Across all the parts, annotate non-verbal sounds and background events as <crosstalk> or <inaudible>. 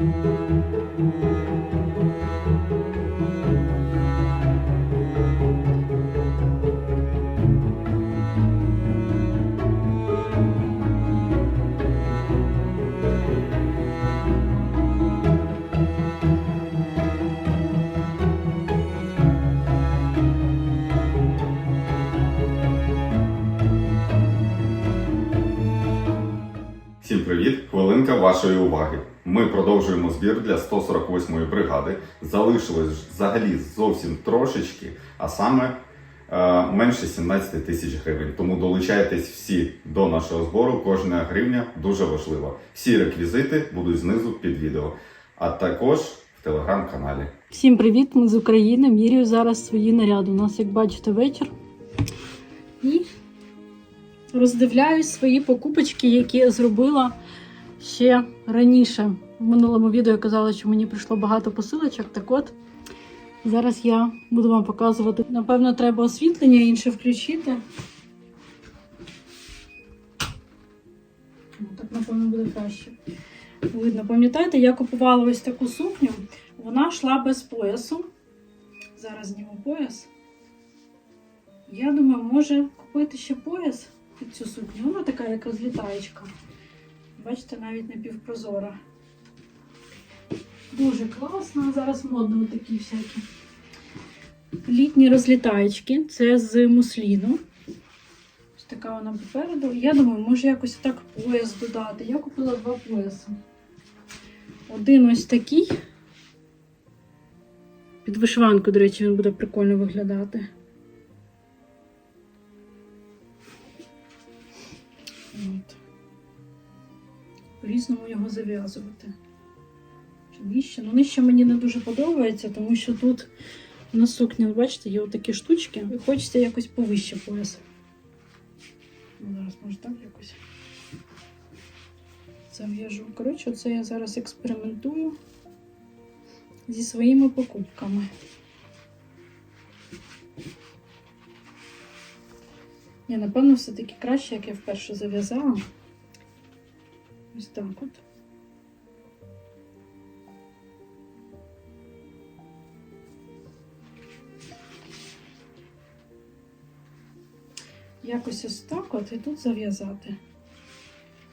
Всім привіт! Хвилинка вашої уваги. Ми продовжуємо збір для 148-ї бригади. Залишилось взагалі зовсім трошечки, а саме е, менше 17 тисяч гривень. Тому долучайтесь всі до нашого збору. Кожна гривня дуже важлива. Всі реквізити будуть знизу під відео, а також в телеграм-каналі. Всім привіт! Ми з України. Міряю зараз свої наряди. У нас, як бачите, вечір. І роздивляюсь свої покупочки, які я зробила ще раніше. В минулому відео я казала, що мені прийшло багато посилочок. Так от, зараз я буду вам показувати. Напевно, треба освітлення інше включити. Ну, Так, напевно, буде краще. Видно, пам'ятаєте, я купувала ось таку сукню. Вона йшла без поясу. Зараз зніму пояс. Я думаю, може купити ще пояс під цю сукню. Вона така, як розлітаєчка. Бачите, навіть напівпрозора. Дуже класно. Зараз модно такі всякі. Літні розлітаєчки. Це з мусліну. Ось така вона попереду. Я думаю, може якось так пояс додати. Я купила два пояси. Один ось такий. Під вишиванку, до речі, він буде прикольно виглядати. По-різному його зав'язувати. Чи Нижче. Ну, нижче мені не дуже подобається, тому що тут на сукні, бачите, є отакі штучки, і хочеться якось повище пояс. Ну, зараз може так якось зав'яжу. Коротше, це я зараз експериментую зі своїми покупками. Ні, напевно, все-таки краще, як я вперше зав'язала. Ось так от. Якось ось так от і тут зав'язати.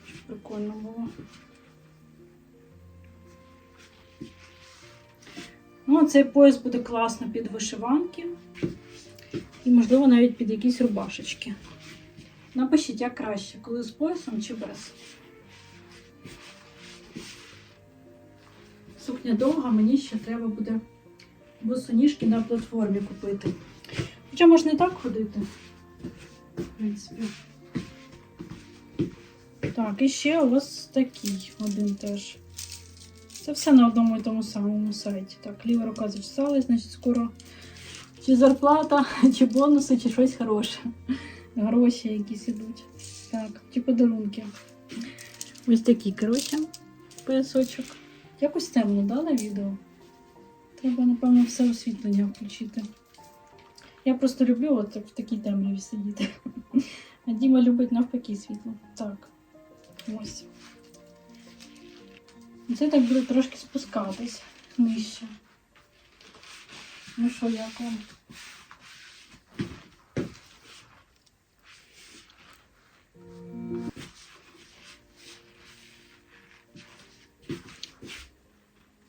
Щоб прикольно було. Ну, цей пояс буде класно під вишиванки. І, можливо, навіть під якісь рубашечки. Напишіть, як краще, коли з поясом чи без. Сукня довга, мені ще треба буде босоніжки на платформі купити. Хоча можна і так ходити, в принципі. Так, і ще ось такий один теж. Це все на одному і тому самому сайті. Так, ліва рука зачесалась, значить скоро чи зарплата, <laughs> чи бонуси, чи щось хороше. Гроші якісь ідуть. Так, чи подарунки. Ось такий, коротше, поясочок. Якось темно, да, на відео? Треба, напевно, все освітлення включити. Я просто люблю от в такій темряві сидіти. А Діма любить навпаки світло. Так. Ось. Це так буде трошки спускатись нижче. Ну що, як вам?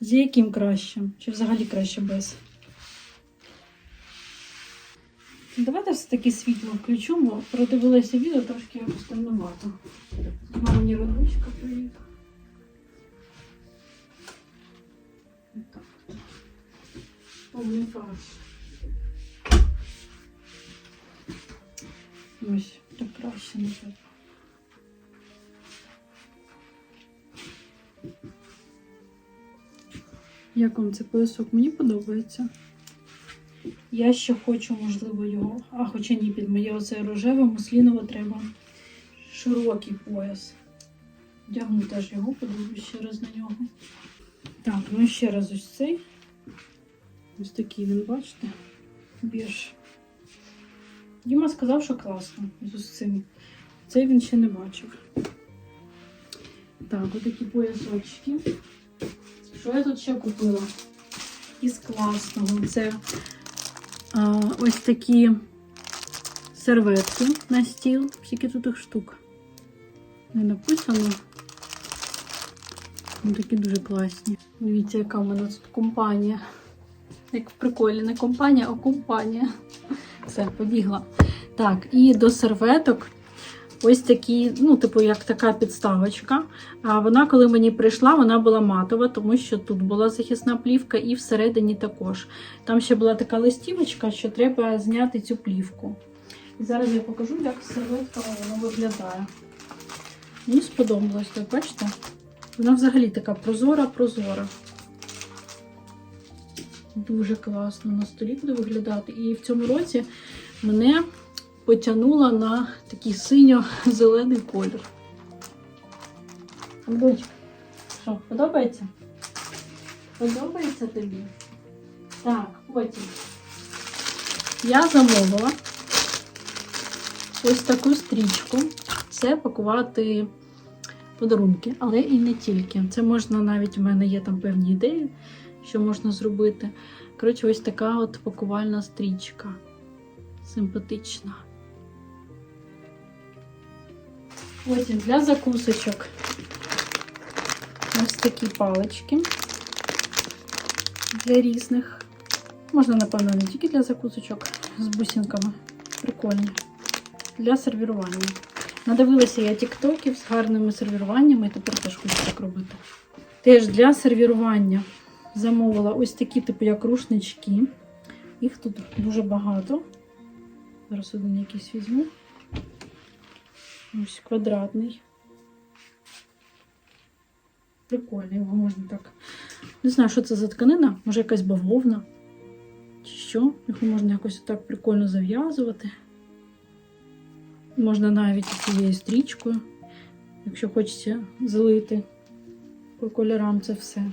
З яким краще? Чи взагалі краще без? Давайте все-таки світло включу, бо продивилася відео трошки якось темнувато. Мама родичка. Так. Повний фарш. Ось, так краще, напевно. Як вам цей поясок? Мені подобається. Я ще хочу, можливо, його. А, хоча ні, під моє оце рожеве, мусліново треба широкий пояс. Вдягну теж його, подивлюсь ще раз на нього. Так, ну і ще раз ось цей. Ось такий він, бачите? Біж. Діма сказав, що класно з ось цим. Цей він ще не бачив. Так, отакі поясочки. Що я тут ще купила? Із класного. Це а, ось такі серветки на стіл. Скільки тут їх штук? Не написано. Вони такі дуже класні. Дивіться, яка в мене тут компанія. Як в приколі, не компанія, а компанія. Все, побігла. Так, і до серветок ось такі, ну, типу, як така підставочка. А вона, коли мені прийшла, вона була матова, тому що тут була захисна плівка, і всередині також. Там ще була така листівочка, що треба зняти цю плівку. І зараз я покажу, як серветка вона виглядає. Мені сподобалось, так бачите? Вона взагалі така прозора-прозора. Дуже класно на столі буде виглядати. І в цьому році мене потягнула на такий синьо-зелений колір. Андрюшка, що, подобається? Подобається тобі? Так, потім. Я замовила ось таку стрічку. Це пакувати подарунки, але і не тільки. Це можна навіть в мене є там певні ідеї, що можна зробити. Коротше, ось така от пакувальна стрічка. Симпатична. Потім для закусочок ось такі палички для різних. Можна, напевно, не тільки для закусочок з бусинками. Прикольні. Для сервірування. Надивилася я тіктоків з гарними сервіруваннями, і тепер теж хочу так робити. Теж для сервірування замовила ось такі, типу, як рушнички. Їх тут дуже багато. Зараз один якийсь візьму. Ось квадратний. Прикольний, його можна так. Не знаю, що це за тканина, може якась бавовна. Чи що? Його можна якось так прикольно зав'язувати. Можна навіть цією стрічкою, якщо хочеться залити по кольорам це все.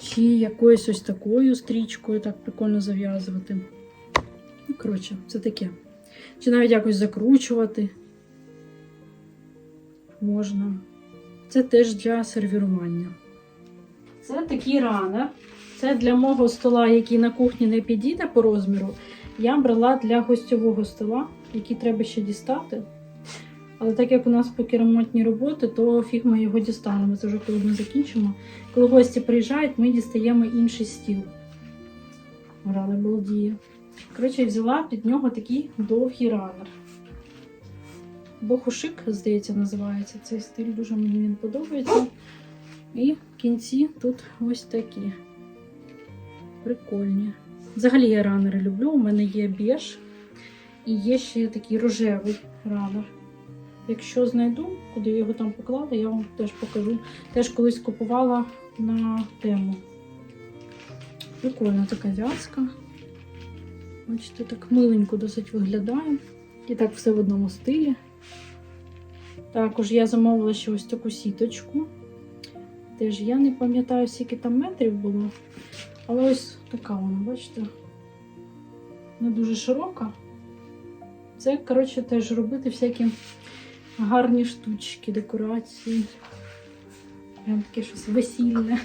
Чи якоюсь ось такою стрічкою так прикольно зав'язувати. Ну, коротше, це таке. Чи навіть якось закручувати можна. Це теж для сервірування. Це такий ранер. Це для мого стола, який на кухні не підійде по розміру. Я брала для гостьового стола, який треба ще дістати. Але так як у нас поки ремонтні роботи, то фіг ми його дістанемо. Це вже коли ми закінчимо. Коли гості приїжджають, ми дістаємо інший стіл. Рада балдіє. Коротше, я взяла під нього такий довгий ранер. Бохушик, здається, називається цей стиль. Дуже мені він подобається. І кінці тут ось такі. Прикольні. Взагалі я ранери люблю. У мене є біж і є ще такий рожевий ранер. Якщо знайду, куди його там поклала, я вам теж покажу. Теж колись купувала на тему. Прикольна така в'язка. Бачите, так миленько досить виглядає. І так все в одному стилі. Також я замовила ще ось таку сіточку. Теж я не пам'ятаю, скільки там метрів було. Але ось така вона, бачите? Не дуже широка. Це, коротше, теж робити всякі гарні штучки, декорації. Прям таке щось весільне.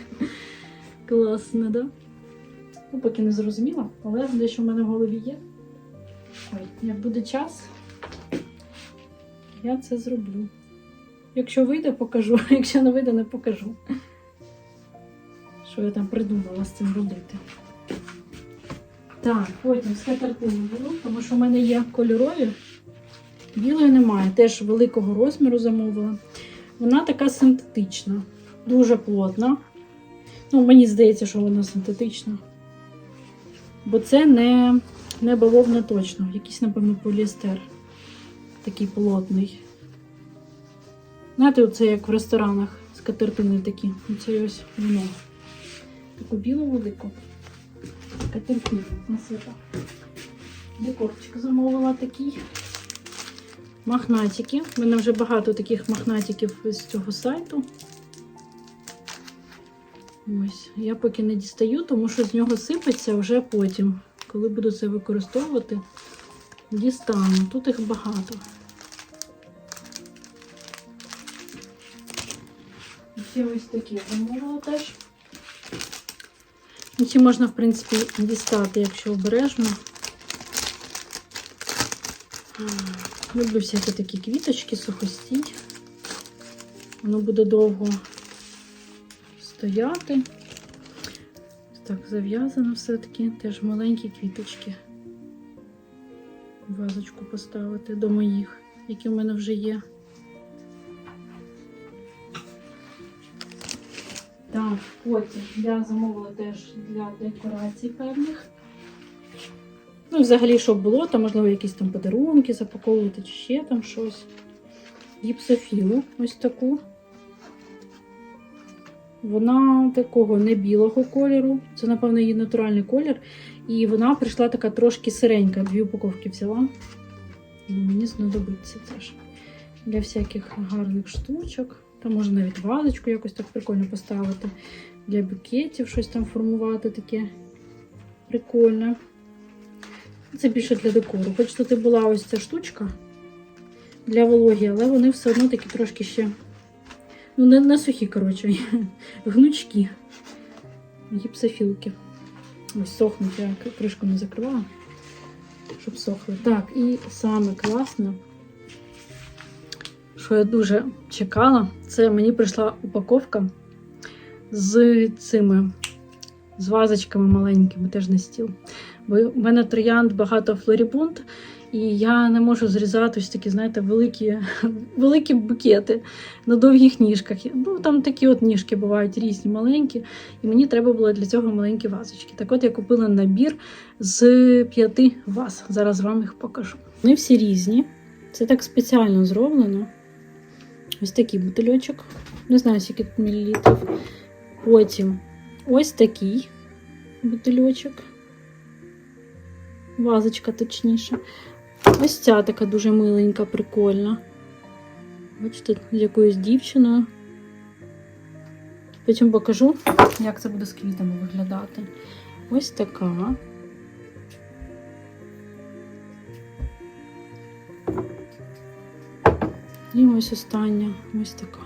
Класне, да? Ну, поки не зрозуміла, але дещо в мене в голові є. Ой, як буде час, я це зроблю. Якщо вийде, покажу, <laughs> якщо не вийде, не покажу. Що я там придумала з цим робити. Так, потім скатертину беру, тому що в мене є кольорові. Білої немає, теж великого розміру замовила. Вона така синтетична, дуже плотна. Ну, мені здається, що вона синтетична. Бо це не, не бавовна точно, якийсь, напевно, поліестер. Такий плотний. Знаєте, оце як в ресторанах скатертини такі. Оце ось воно. Таку білу велику. Скатертину на свята. Декорчик замовила такий. Махнатики. У мене вже багато таких махнатиків з цього сайту. Ось, я поки не дістаю, тому що з нього сипеться вже потім. Коли буду це використовувати, дістану. Тут їх багато. І Ще ще ось такі замовила теж. Ну, Ці можна, в принципі, дістати, якщо обережно. Люблю всякі такі квіточки, сухості. Воно буде довго стояти. Так, зав'язано все-таки. Теж маленькі квіточки. Вазочку поставити до моїх, які в мене вже є. Так, потім я замовила теж для декорацій певних. Ну, взагалі, щоб було, там, можливо, якісь там подарунки запаковувати чи ще там щось. Гіпсофілу ось таку. Вона такого не білого кольору. Це, напевно, її натуральний колір. І вона прийшла така трошки сиренька. Дві упаковки взяла. І мені знадобиться теж. Для всяких гарних штучок. Там можна навіть вазочку якось так прикольно поставити. Для букетів щось там формувати таке прикольне. Це більше для декору. Хоч тут і була ось ця штучка для вологі, але вони все одно такі трошки ще. Ну, не, не сухі, коротше, <laughs> гнучкі. Гіпсофілки. Ось сохнуть, я кришку не закривала, щоб сохли. Так, і саме класне, що я дуже чекала, це мені прийшла упаковка з цими з вазочками маленькими, теж на стіл. Бо в мене троянд багато флорібунд, і я не можу зрізати ось такі, знаєте, великі, великі букети на довгих ніжках. Ну, там такі от ніжки бувають різні, маленькі, і мені треба було для цього маленькі вазочки. Так от я купила набір з п'яти ваз. Зараз вам їх покажу. Вони всі різні. Це так спеціально зроблено. Ось такий бутильочок. Не знаю, скільки тут мілілітрів. Потім ось такий бутильочок. Вазочка, точніше. Ось ця така дуже миленька, прикольна. Бачите, з якоюсь дівчиною. Потім покажу, як це буде з квітами виглядати. Ось така. І ось остання, ось така.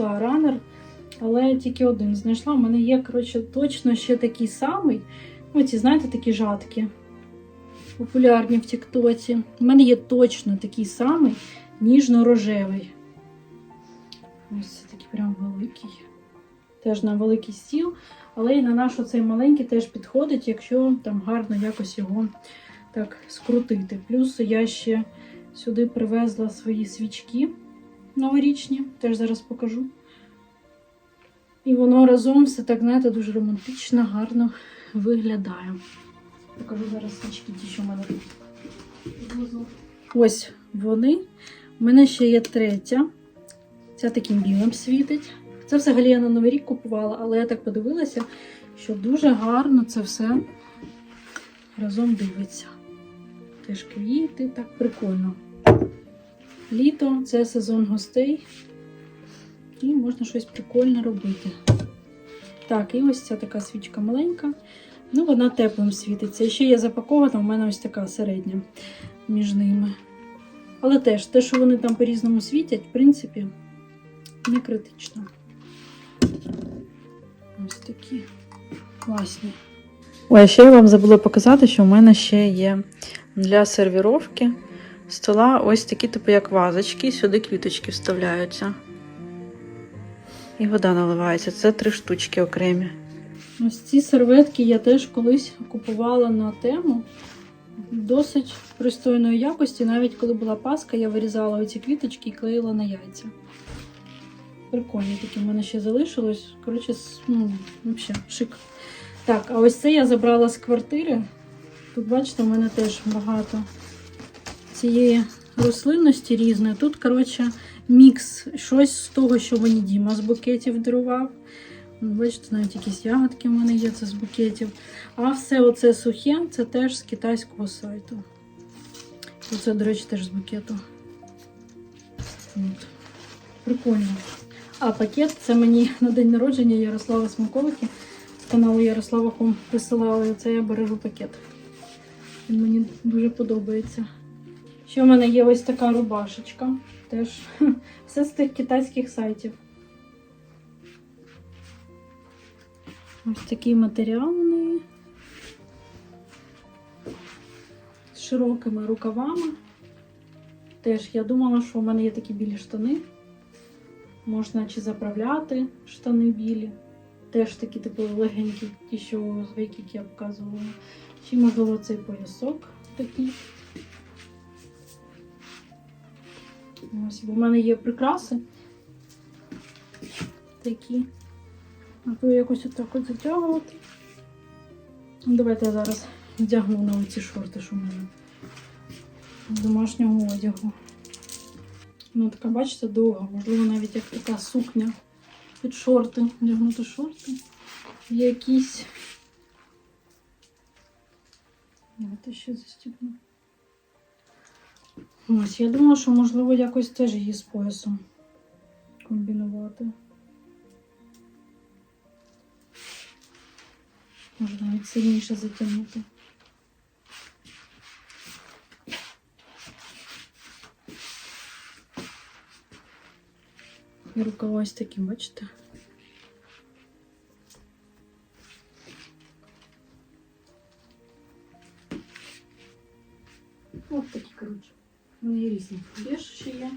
Знайшла ранер, але тільки один знайшла. У мене є, коротше, точно ще такий самий. Оці, знаєте, такі жатки. Популярні в Тіктоці. У мене є точно такий самий ніжно-рожевий. Ось це такий прям великий. Теж на великий стіл. Але і на наш оцей маленький теж підходить, якщо там гарно якось його так скрутити. Плюс я ще сюди привезла свої свічки новорічні, теж зараз покажу. І воно разом все так, знаєте, дуже романтично, гарно виглядає. Покажу зараз свічки, ті, що в мене тут. Ось вони. У мене ще є третя. Ця таким білим світить. Це взагалі я на Новий рік купувала, але я так подивилася, що дуже гарно це все разом дивиться. Теж квіти, так прикольно. Літо це сезон гостей. І можна щось прикольне робити. Так, і ось ця така свічка маленька. Ну, вона теплим світиться. І ще є запакована, у мене ось така середня між ними. Але теж, те, що вони там по-різному світять, в принципі, не критично. Ось такі класні. Ой, а ще я вам забула показати, що в мене ще є для сервіровки стола ось такі, типу, як вазочки, сюди квіточки вставляються. І вода наливається. Це три штучки окремі. Ось ці серветки я теж колись купувала на тему. Досить пристойної якості. Навіть коли була паска, я вирізала оці квіточки і клеїла на яйця. Прикольні такі в мене ще залишилось. Коротше, ну, взагалі, шик. Так, а ось це я забрала з квартири. Тут, бачите, в мене теж багато цієї рослинності різної. Тут, коротше, мікс щось з того, що мені Діма з букетів дарував. Бачите, навіть якісь ягодки в мене є, це з букетів. А все оце сухе, це теж з китайського сайту. І це, до речі, теж з букету. От. Прикольно. А пакет це мені на день народження Ярослава Смаковики з каналу Ярослава Хом присилали. Це я бережу пакет. Він мені дуже подобається. Ще в мене є ось така рубашечка. Теж <laughs> все з тих китайських сайтів. Ось такий матеріал у неї. З широкими рукавами. Теж я думала, що у мене є такі білі штани. Можна чи заправляти штани білі. Теж такі типу легенькі, ті, що вейкік я показувала. Чи можливо цей поясок такий. Ось, бо в мене є прикраси. Такі. А якось отак от затягувати. Ну, Давайте я зараз вдягну на ці шорти, що в мене з домашнього одягу. Ну, така, бачите, довга, можливо, навіть як така сукня під шорти. Вдягнути шорти. Є якісь. Давайте ще застібну. Ось, я думала, що можливо якось теж її з поясом комбінувати. Може навіть сильніше затягнути. І рукава ось такі, бачите? Вони є різні. Беж ще є.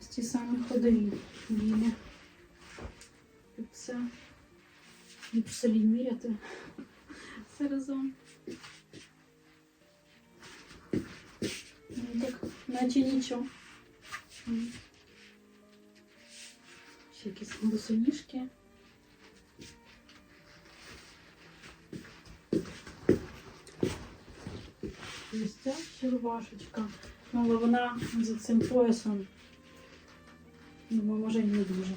Ось ті самі ходові білі. І це і в селі міряти все разом. Ну, так, наче нічого. М. Ще якісь босоніжки. Ось ця ще рубашечка. Ну, але вона за цим поясом. Думаю, може і не дуже.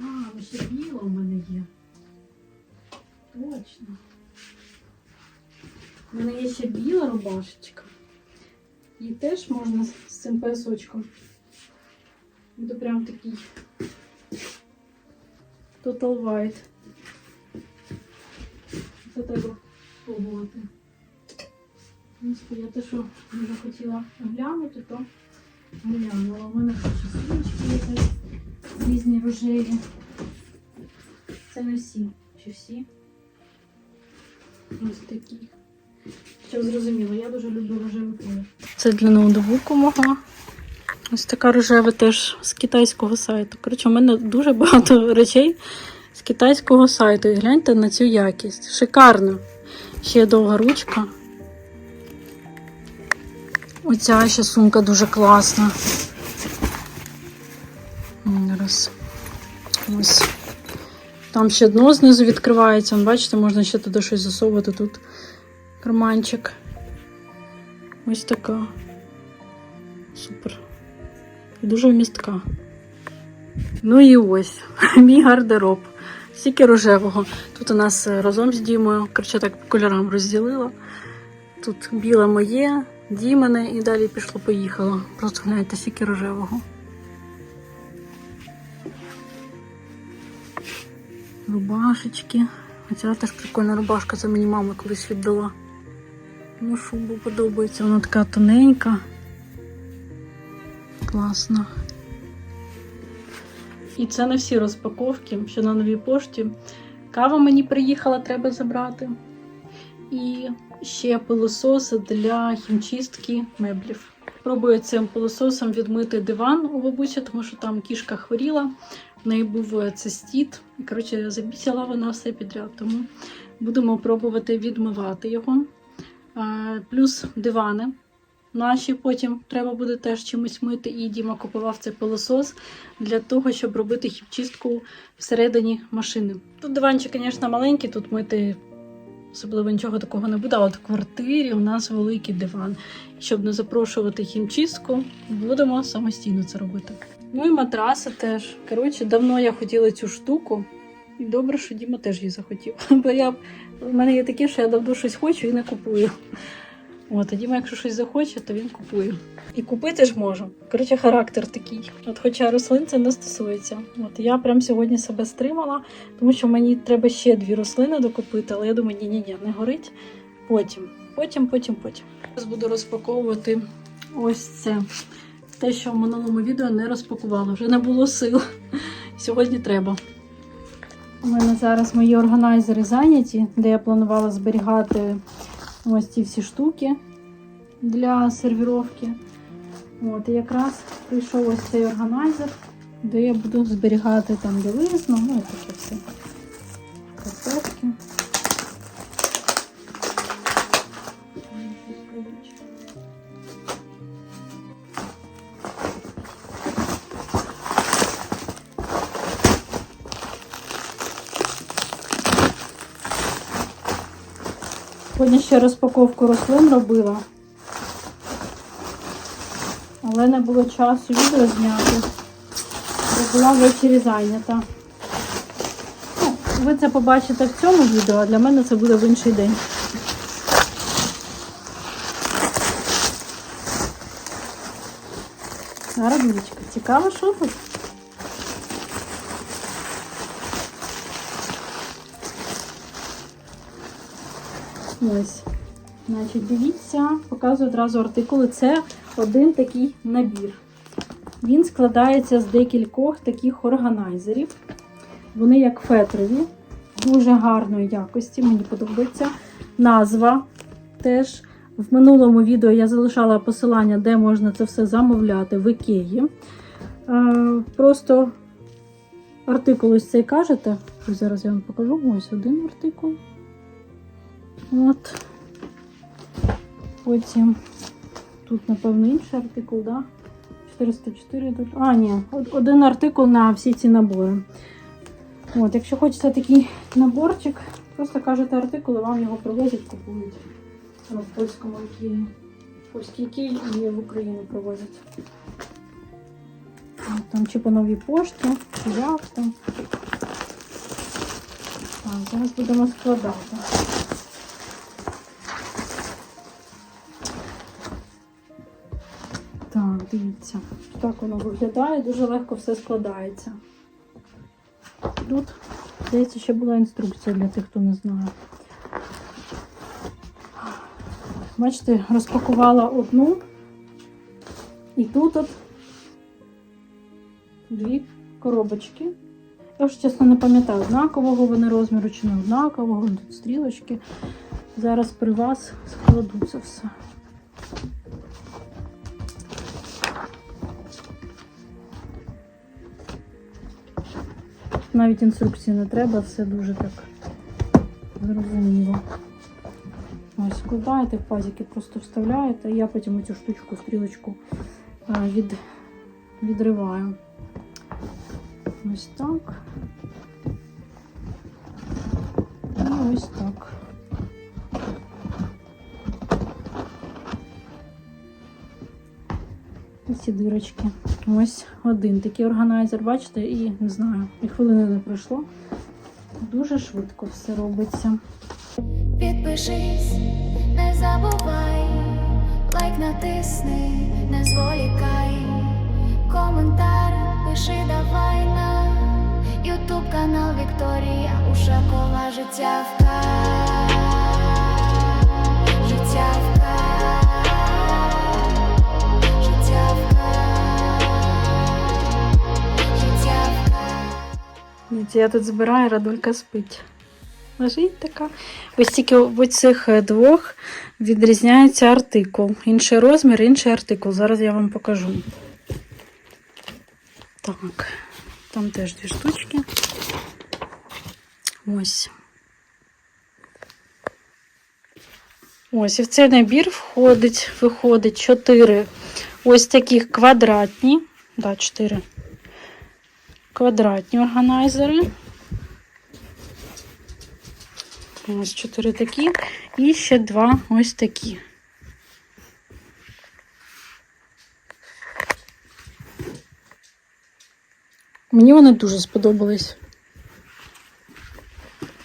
А, ще біла у мене є. Точно. У мене є ще біла рубашечка. І теж можна з цим поясочком. Це прям такий Total White. Це треба спробувати. Я те, що дуже хотіла глянути, то глянула. У мене сумочки якісь різні рожеві. Це не всі. Чи всі? Ось такі. Щоб зрозуміло, я дуже люблю рожевий колір. Це для ноутбуку мого. Ось така рожева теж з китайського сайту. Коротше, у мене дуже багато речей з китайського сайту. І гляньте на цю якість. Шикарно. Ще довга ручка. Оця ще сумка дуже класна. Зараз. Ось. Там ще дно знизу відкривається. Бачите, можна ще туди щось засовувати. Тут карманчик. Ось така. Супер. Дуже вмістка. Ну і ось <laughs> мій гардероб. Стільки рожевого. Тут у нас е, разом з Дімою, коротше, так по кольорам розділила. Тут біле моє, Дімане і далі пішло-поїхало. Просто гляньте, стільки рожевого. Рубашечки. Оця теж прикольна рубашка, це мені мама колись віддала. Ну, шубу подобається, вона така тоненька. Класно. І це не всі розпаковки, що на новій пошті. Кава мені приїхала, треба забрати. І ще пилосос для хімчистки меблів. Пробую цим пилососом відмити диван у бабусі, тому що там кішка хворіла, в неї був цистіт. І, коротше, забісила вона все підряд. Тому будемо пробувати відмивати його. Плюс дивани. Наші потім треба буде теж чимось мити. І Діма купував цей пилосос для того, щоб робити хімчистку всередині машини. Тут диванчик, звісно, маленький, тут мити особливо нічого такого не буде. А от в квартирі у нас великий диван. Щоб не запрошувати хімчистку, будемо самостійно це робити. Ну і матраси теж. Коротше, давно я хотіла цю штуку. І добре, що Діма теж її захотів. <laughs> Бо я в мене є таке, що я давно щось хочу і не купую. От, а Діма, якщо щось захоче, то він купує. І купити ж можу. Коротше, характер такий. От, хоча рослин це не стосується. От я прям сьогодні себе стримала, тому що мені треба ще дві рослини докупити, але я думаю, ні, ні, ні, не горить. Потім, потім, потім, потім. Зараз буду розпаковувати ось це. Те, що в минулому відео не розпакувала, вже не було сил. Сьогодні треба. У мене зараз мої органайзери зайняті, де я планувала зберігати ось ці всі штуки для сервіровки. От, і якраз прийшов ось цей органайзер, де я буду зберігати там білизну, ну і таке все. Кросовки. Сьогодні ще розпаковку рослин робила. Але не було часу відео зняти. Бо була ввечері зайнята. Ну, ви це побачите в цьому відео, а для мене це буде в інший день. Зараз, цікаво, що тут? Ось. Значить, дивіться, показую одразу артикули. Це один такий набір. Він складається з декількох таких органайзерів. Вони як фетрові, дуже гарної якості, мені подобається. Назва теж. В минулому відео я залишала посилання, де можна це все замовляти в Ікеї. Е, Просто артикул ось цей кажете. Зараз я вам покажу. Ось один артикул. От. Потім тут, напевно, інший артикул, да? 404. тут- А, ні, од- один артикул на всі ці набори. От, якщо хочеться такий наборчик, просто кажете артикул, і вам його привозять, купують. Ну, в польському Ікеї. Польський Ікеї і в Україну привозять. От, Там чи по новій пошті, чи як там. Так, зараз будемо складати. Дивіться. Так воно виглядає, дуже легко все складається. Тут, здається, ще була інструкція для тих, хто не знає. Бачите, розпакувала одну. І тут от дві коробочки. Я вже чесно не пам'ятаю, однакового вони розміру чи не однакового. Тут стрілочки. Зараз при вас складу це все. Навіть інструкції не треба, все дуже так зрозуміло. Ось, складаєте в пазики, просто вставляєте, я потім цю штучку, стрілочку е, від, відриваю. Ось так. І ось так. Ці дирочки. Ось один такий органайзер, бачите, і не знаю, і хвилини не пройшло. Дуже швидко все робиться. Підпишись, не забувай, лайк натисни, не зволікай, коментар пиши давай на Ютуб канал Вікторія Ушакова життя в життя в Я тут збираю, Радулька спить. Лежить така. Ось тільки в цих двох відрізняється артикул. Інший розмір, інший артикул. Зараз я вам покажу. Так, там теж дві штучки. Ось. Ось, і в цей набір входить, виходить чотири ось таких квадратні. Да, чотири квадратні органайзери. Ось чотири такі. І ще два ось такі. Мені вони дуже сподобались.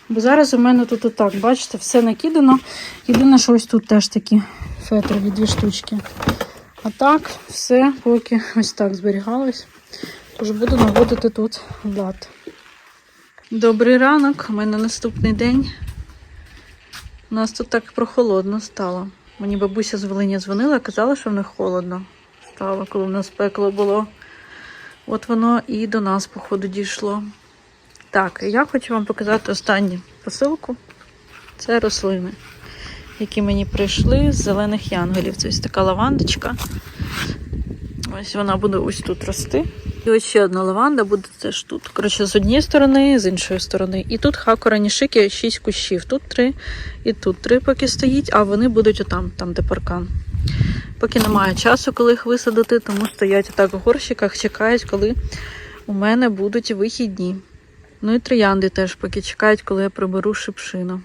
Бо зараз у мене тут отак, бачите, все накидано. Єдине, що ось тут теж такі фетрові дві штучки. А так, все поки ось так зберігалось. Тож буду наводити тут лад. Добрий ранок, у мене наступний день. У нас тут так прохолодно стало. Мені бабуся з Волині дзвонила, казала, що в них холодно стало, коли в нас пекло було. От воно і до нас, походу, дійшло. Так, я хочу вам показати останню посилку. Це рослини, які мені прийшли з зелених янголів. Це ось така лавандочка. Ось вона буде ось тут рости. І ось ще одна лаванда буде теж тут. Коротше, з однієї сторони, з іншої сторони. І тут хакора нішики 6 кущів. Тут три і тут три поки стоїть, а вони будуть отам, там, де паркан. Поки немає часу, коли їх висадити, тому стоять отак в горщиках, чекають, коли у мене будуть вихідні. Ну і троянди теж поки чекають, коли я приберу шипшину.